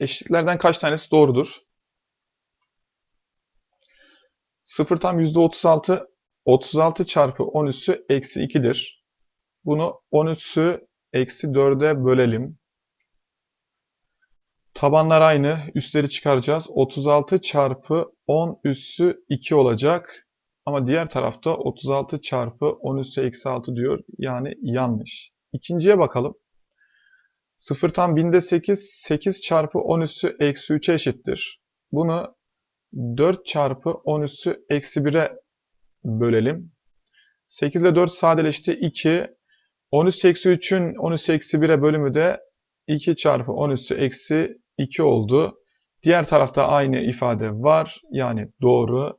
Eşitliklerden kaç tanesi doğrudur? 0 tam %36, 36 çarpı 10 üssü eksi 2'dir. Bunu 10 üssü eksi 4'e bölelim. Tabanlar aynı. Üstleri çıkaracağız. 36 çarpı 10 üssü 2 olacak. Ama diğer tarafta 36 çarpı 10 üssü eksi 6 diyor. Yani yanlış. İkinciye bakalım. 0 tam binde 8, 8 çarpı 10 üssü eksi 3'e eşittir. Bunu 4 çarpı 10 üssü eksi 1'e bölelim. 8 ile 4 sadeleşti. 2. 10 üssü eksi 3'ün 10 üssü eksi 1'e bölümü de 2 çarpı 10 üssü eksi 2 oldu. Diğer tarafta aynı ifade var. Yani doğru.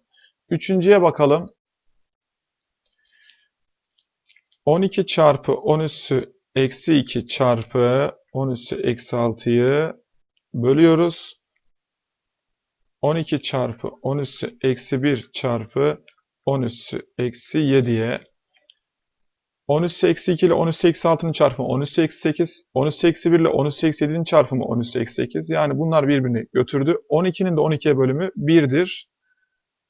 Üçüncüye bakalım. 12 çarpı 10 üssü eksi 2 çarpı 10 üssü eksi 6'yı bölüyoruz. 12 çarpı 10 üssü eksi 1 çarpı 10 üssü eksi 7'ye 10 üssü eksi 2 ile 10 üssü eksi 6'nın çarpımı 10 üssü eksi 8. 10 üssü eksi 1 ile 10 üssü eksi 7'nin çarpımı 10 üssü eksi 8. Yani bunlar birbirini götürdü. 12'nin de 12'ye bölümü 1'dir.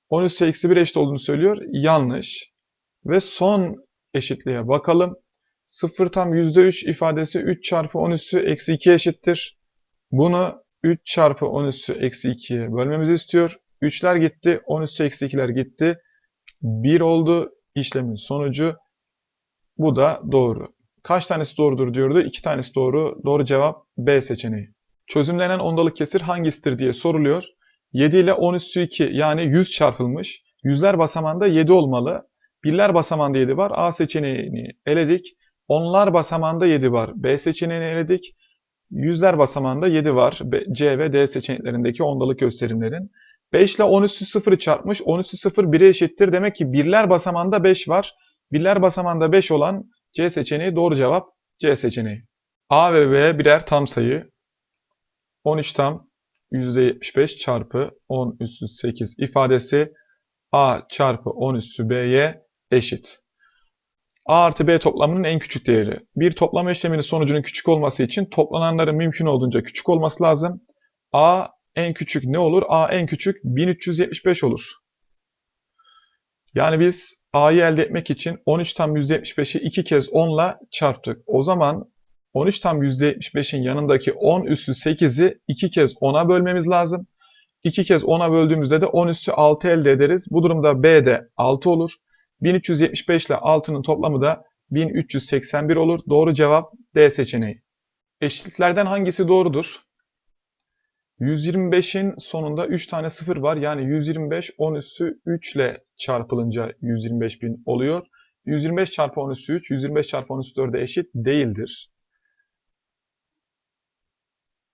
10 üssü eksi 1 eşit olduğunu söylüyor. Yanlış. Ve son eşitliğe bakalım. 0 tam %3 ifadesi 3 çarpı 10 üssü eksi 2 eşittir. Bunu 3 çarpı 10 üssü eksi 2'ye bölmemizi istiyor. 3'ler gitti. 10 üssü eksi 2'ler gitti. 1 oldu. İşlemin sonucu. Bu da doğru. Kaç tanesi doğrudur diyordu. 2 tanesi doğru. Doğru cevap B seçeneği. Çözümlenen ondalık kesir hangisidir diye soruluyor. 7 ile 10 üssü 2 yani 100 çarpılmış. Yüzler basamağında 7 olmalı. Birler basamağında 7 var. A seçeneğini eledik. Onlar basamağında 7 var. B seçeneğini eledik. Yüzler basamağında 7 var. C ve D seçeneklerindeki ondalık gösterimlerin. 5 ile 10 üssü 0'ı çarpmış. 10 üssü 0 1'e eşittir. Demek ki birler basamağında 5 var. Birler basamağında 5 olan C seçeneği doğru cevap C seçeneği. A ve B birer tam sayı. 13 tam %75 çarpı 10 üssü 8 ifadesi A çarpı 10 üssü B'ye eşit. A artı B toplamının en küçük değeri. Bir toplama işleminin sonucunun küçük olması için toplananların mümkün olduğunca küçük olması lazım. A en küçük ne olur? A en küçük 1375 olur. Yani biz A'yı elde etmek için 13 tam %75'i 2 kez 10 ile çarptık. O zaman 13 tam %75'in yanındaki 10 üssü 8'i 2 kez 10'a bölmemiz lazım. 2 kez 10'a böldüğümüzde de 10 üssü 6 elde ederiz. Bu durumda B de 6 olur. 1375 ile 6'nın toplamı da 1381 olur. Doğru cevap D seçeneği. Eşitliklerden hangisi doğrudur? 125'in sonunda 3 tane 0 var. Yani 125 10 üssü 3 ile çarpılınca 125.000 oluyor. 125 çarpı 10 üssü 3, 125 çarpı 10 üssü 4'e eşit değildir.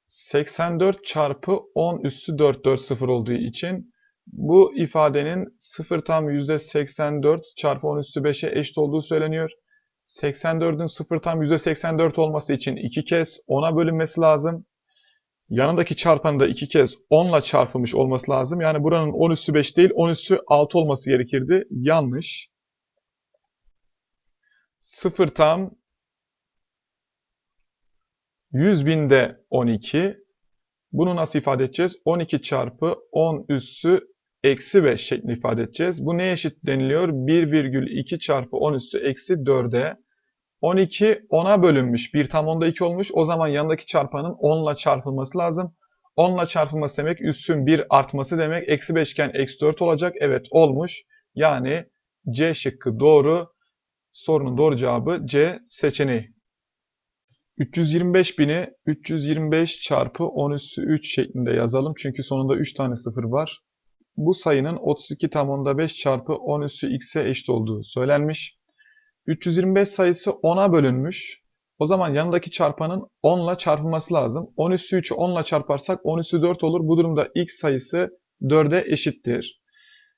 84 çarpı 10 üssü 4, 4 0 olduğu için bu ifadenin 0 tam %84 çarpı 10 üssü 5'e eşit olduğu söyleniyor. 84'ün 0 tam %84 olması için 2 kez 10'a bölünmesi lazım. Yanındaki çarpanı da 2 kez 10 ile çarpılmış olması lazım. Yani buranın 10 üssü 5 değil 10 üssü 6 olması gerekirdi. Yanlış. 0 tam 100 binde 12. Bunu nasıl ifade edeceğiz? 12 çarpı 10 üssü eksi 5 şeklinde ifade edeceğiz. Bu neye eşit deniliyor? 1,2 çarpı 10 üssü eksi 4'e. 12 10'a bölünmüş. 1 tam onda 2 olmuş. O zaman yanındaki çarpanın 10 ile çarpılması lazım. 10 ile çarpılması demek üssün 1 artması demek. Eksi 5 iken eksi 4 olacak. Evet olmuş. Yani C şıkkı doğru. Sorunun doğru cevabı C seçeneği. 325 bini 325 çarpı 10 üssü 3 şeklinde yazalım. Çünkü sonunda 3 tane sıfır var. Bu sayının 32 tam onda 5 çarpı 10 üssü x'e eşit olduğu söylenmiş. 325 sayısı 10'a bölünmüş. O zaman yanındaki çarpanın 10 ile çarpılması lazım. 10 üssü 3'ü 10 ile çarparsak 10 üssü 4 olur. Bu durumda x sayısı 4'e eşittir.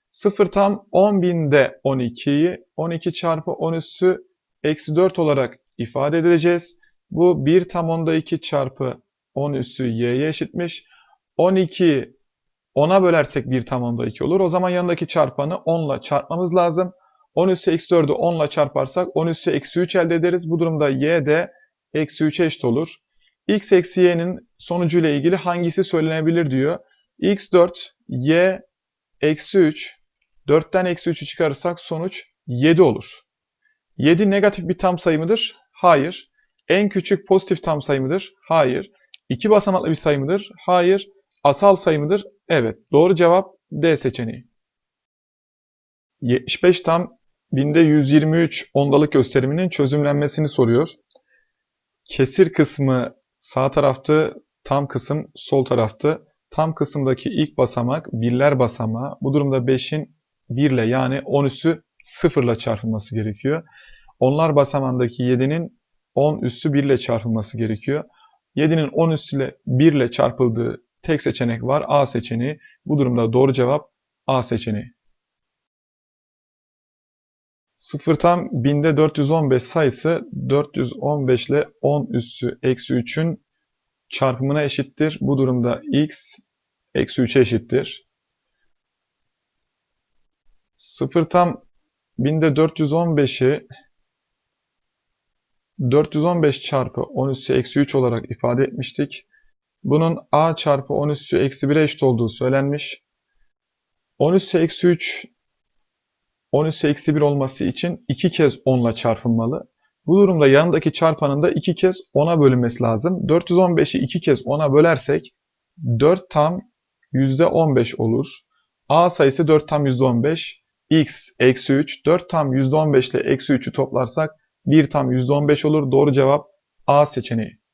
0 tam 10 binde 12'yi 12 çarpı 10 üssü eksi 4 olarak ifade edeceğiz. Bu 1 tam onda 2 çarpı 10 üssü y'ye eşitmiş. 12 10'a bölersek 1 tam onda 2 olur. O zaman yanındaki çarpanı 10 ile çarpmamız lazım. 10 üssü eksi 4'ü 10 ile çarparsak 10 üssü eksi 3 elde ederiz. Bu durumda y de eksi 3'e eşit olur. x eksi y'nin sonucuyla ilgili hangisi söylenebilir diyor. x4, y eksi 3. 4'ten eksi 3'ü çıkarırsak sonuç 7 olur. 7 negatif bir tam sayı mıdır? Hayır. En küçük pozitif tam sayı mıdır? Hayır. 2 basamaklı bir sayı mıdır? Hayır. Asal sayı mıdır? Evet. Doğru cevap D seçeneği. 75 tam binde 123 ondalık gösteriminin çözümlenmesini soruyor. Kesir kısmı sağ taraftı, tam kısım sol taraftı. Tam kısımdaki ilk basamak birler basamağı. Bu durumda 5'in 1 ile yani 10 üssü 0 ile çarpılması gerekiyor. Onlar basamağındaki 7'nin 10 üssü 1 ile çarpılması gerekiyor. 7'nin 10 üssü ile 1 ile çarpıldığı tek seçenek var. A seçeneği. Bu durumda doğru cevap A seçeneği. 0 tam binde 415 sayısı 415 ile 10 üssü eksi 3'ün çarpımına eşittir. Bu durumda x eksi 3'e eşittir. 0 tam binde 415'i 415 çarpı 10 üssü eksi 3 olarak ifade etmiştik. Bunun a çarpı 10 üssü eksi 1'e eşit olduğu söylenmiş. 10 üssü eksi 3 10 üssü eksi 1 olması için 2 kez 10 ile çarpılmalı. Bu durumda yanındaki çarpanın da 2 kez 10'a bölünmesi lazım. 415'i 2 kez 10'a bölersek 4 tam %15 olur. A sayısı 4 tam %15. X eksi 3. 4 tam %15 ile eksi 3'ü toplarsak 1 tam %15 olur. Doğru cevap A seçeneği.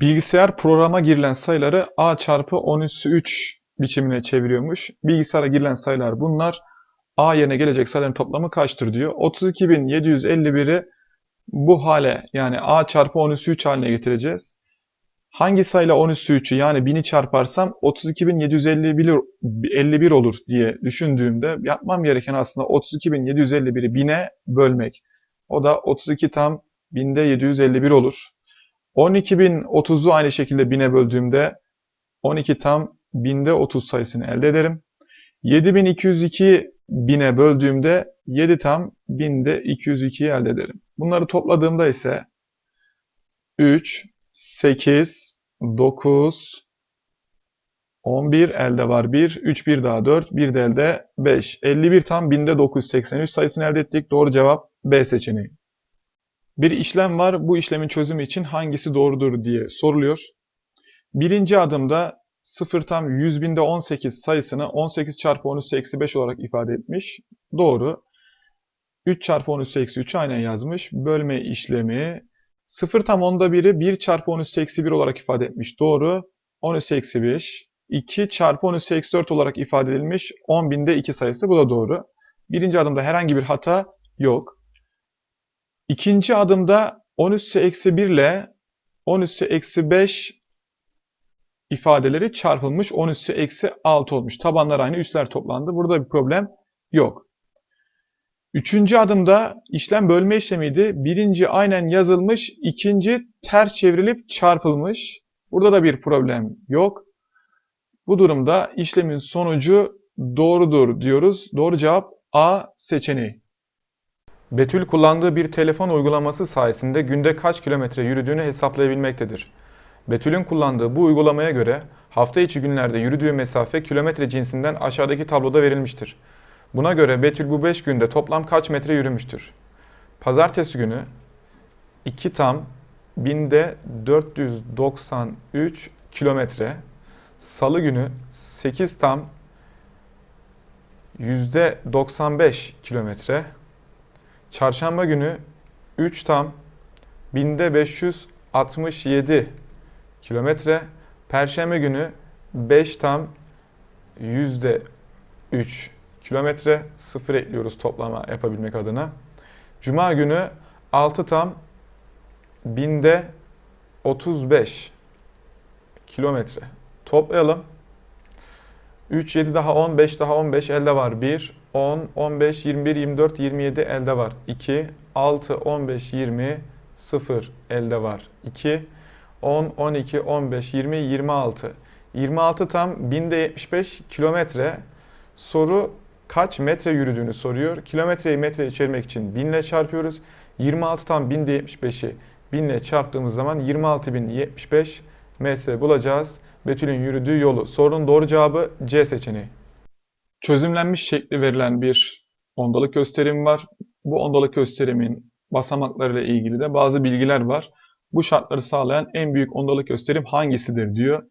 Bilgisayar programa girilen sayıları A çarpı 10 üssü 3 biçimine çeviriyormuş. Bilgisayara girilen sayılar bunlar. A yerine gelecek sayıların toplamı kaçtır diyor. 32.751'i bu hale yani A çarpı 10 üssü 3 haline getireceğiz. Hangi sayıyla 10 üssü 3'ü yani 1000'i çarparsam 32.751 olur diye düşündüğümde yapmam gereken aslında 32.751'i 1000'e bölmek. O da 32 tam binde 751 olur. 12.030'u aynı şekilde 1000'e böldüğümde 12 tam binde 30 sayısını elde ederim. 7202 1000'e böldüğümde 7 tam binde 202'yi elde ederim. Bunları topladığımda ise 3, 8, 9, 11 elde var 1, 3 bir daha 4, 1 de elde 5. 51 tam binde 983 sayısını elde ettik. Doğru cevap B seçeneği. Bir işlem var. Bu işlemin çözümü için hangisi doğrudur diye soruluyor. Birinci adımda 0 tam 100 binde 18 sayısını 18 çarpı 10 üssü eksi 5 olarak ifade etmiş. Doğru. 3 çarpı 10 üssü eksi 3 aynen yazmış. Bölme işlemi 0 tam onda biri 1 çarpı 10 üssü eksi 1 olarak ifade etmiş. Doğru. 10 üssü eksi 5. 2 çarpı 10 üssü eksi 4 olarak ifade edilmiş. 10 binde 2 sayısı. Bu da doğru. Birinci adımda herhangi bir hata yok. İkinci adımda 10 üssü eksi 1 ile 10 üssü eksi 5 ifadeleri çarpılmış 10 üssü eksi 6 olmuş. Tabanlar aynı, üsler toplandı. Burada bir problem yok. Üçüncü adımda işlem bölme işlemiydi. Birinci aynen yazılmış, ikinci ters çevrilip çarpılmış. Burada da bir problem yok. Bu durumda işlemin sonucu doğrudur diyoruz. Doğru cevap A seçeneği. Betül kullandığı bir telefon uygulaması sayesinde günde kaç kilometre yürüdüğünü hesaplayabilmektedir. Betül'ün kullandığı bu uygulamaya göre hafta içi günlerde yürüdüğü mesafe kilometre cinsinden aşağıdaki tabloda verilmiştir. Buna göre Betül bu 5 günde toplam kaç metre yürümüştür? Pazartesi günü 2 tam binde 493 kilometre. Salı günü 8 tam yüzde 95 kilometre. Çarşamba günü 3 tam binde 567 kilometre. Perşembe günü 5 tam yüzde 3 kilometre. Sıfır ekliyoruz toplama yapabilmek adına. Cuma günü 6 tam binde 35 kilometre. Toplayalım. 3, 7 daha 10, 5 daha 15 elde var. 1, 10, 15, 21, 24, 27 elde var. 2, 6, 15, 20, 0 elde var. 2, 10, 12, 15, 20, 26. 26 tam binde 75 kilometre. Soru kaç metre yürüdüğünü soruyor. Kilometreyi metreye çevirmek için 1000 ile çarpıyoruz. 26 tam binde 75'i 1000 ile çarptığımız zaman 26.075 metre bulacağız. Betül'ün yürüdüğü yolu. Sorunun doğru cevabı C seçeneği. Çözümlenmiş şekli verilen bir ondalık gösterim var. Bu ondalık gösterimin basamaklarıyla ilgili de bazı bilgiler var. Bu şartları sağlayan en büyük ondalık gösterim hangisidir diyor.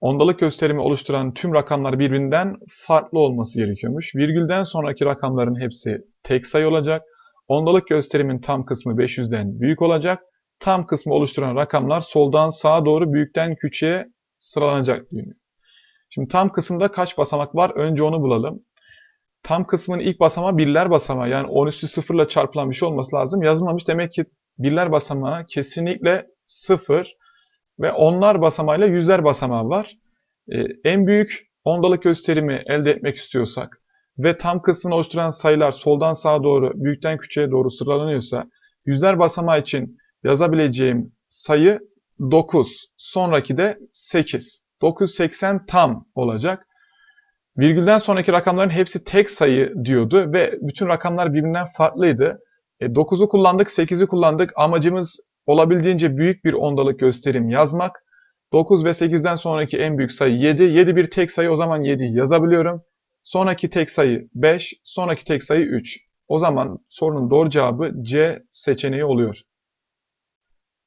Ondalık gösterimi oluşturan tüm rakamlar birbirinden farklı olması gerekiyormuş. Virgülden sonraki rakamların hepsi tek sayı olacak. Ondalık gösterimin tam kısmı 500'den büyük olacak. Tam kısmı oluşturan rakamlar soldan sağa doğru büyükten küçüğe sıralanacak diyor. Şimdi tam kısımda kaç basamak var? Önce onu bulalım. Tam kısmın ilk basamağı birler basamağı. Yani 10 üstü sıfırla çarpılan bir şey olması lazım. Yazılmamış. Demek ki birler basamağı kesinlikle sıfır ve onlar basamağıyla yüzler basamağı var. Ee, en büyük ondalık gösterimi elde etmek istiyorsak ve tam kısmını oluşturan sayılar soldan sağa doğru, büyükten küçüğe doğru sıralanıyorsa yüzler basamağı için yazabileceğim sayı 9. Sonraki de 8. 980 tam olacak. Virgülden sonraki rakamların hepsi tek sayı diyordu ve bütün rakamlar birbirinden farklıydı. E, 9'u kullandık, 8'i kullandık. Amacımız olabildiğince büyük bir ondalık gösterim yazmak. 9 ve 8'den sonraki en büyük sayı 7. 7 bir tek sayı o zaman 7 yazabiliyorum. Sonraki tek sayı 5, sonraki tek sayı 3. O zaman sorunun doğru cevabı C seçeneği oluyor.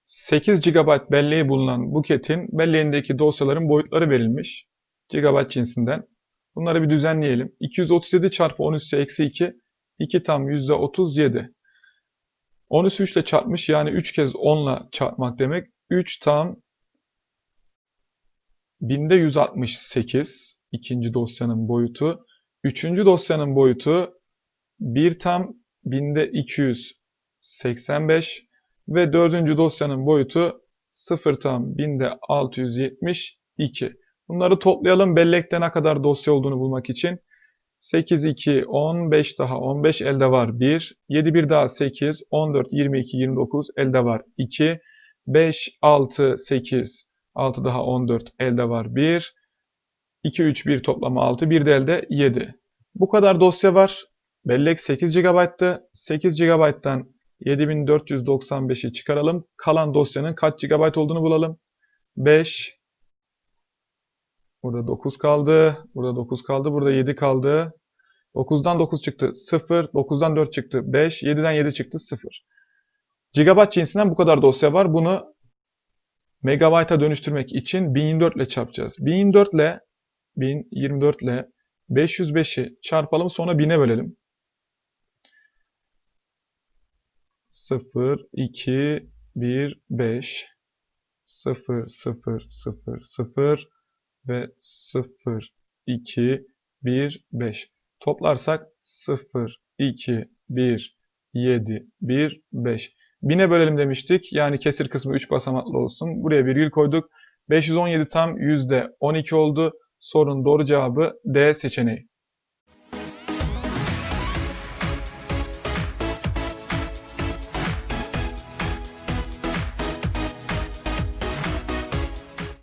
8 GB belleği bulunan buketin belleğindeki dosyaların boyutları verilmiş. GB cinsinden. Bunları bir düzenleyelim. 237 çarpı 10 üssü eksi 2, 2 tam %37. 10 üssü 3 ile çarpmış yani 3 kez 10 ile çarpmak demek. 3 tam binde 168 ikinci dosyanın boyutu. Üçüncü dosyanın boyutu 1 tam binde 285 ve dördüncü dosyanın boyutu 0 tam binde 672. Bunları toplayalım bellekte ne kadar dosya olduğunu bulmak için. 8, 2, 10, 5 daha 15 elde var 1. 7, 1 daha 8, 14, 22, 29 elde var 2. 5, 6, 8, 6 daha 14 elde var 1. 2, 3, 1 toplama 6, 1 de elde 7. Bu kadar dosya var. Bellek 8 GB'tı. 8 GB'dan 7495'i çıkaralım. Kalan dosyanın kaç GB olduğunu bulalım. 5, Burada 9 kaldı. Burada 9 kaldı. Burada 7 kaldı. 9'dan 9 çıktı 0. 9'dan 4 çıktı 5. 7'den 7 çıktı 0. Gigabyte cinsinden bu kadar dosya var. Bunu megabayta dönüştürmek için 1024 ile çarpacağız. 1024 ile 1024 ile 505'i çarpalım sonra 1000'e bölelim. 0, 2, 1, 5, 0, 0, 0, 0, ve 0, 2, 1, 5. Toplarsak 0, 2, 1, 7, 1, 5. 1000'e bölelim demiştik. Yani kesir kısmı 3 basamaklı olsun. Buraya virgül koyduk. 517 tam %12 oldu. Sorunun doğru cevabı D seçeneği.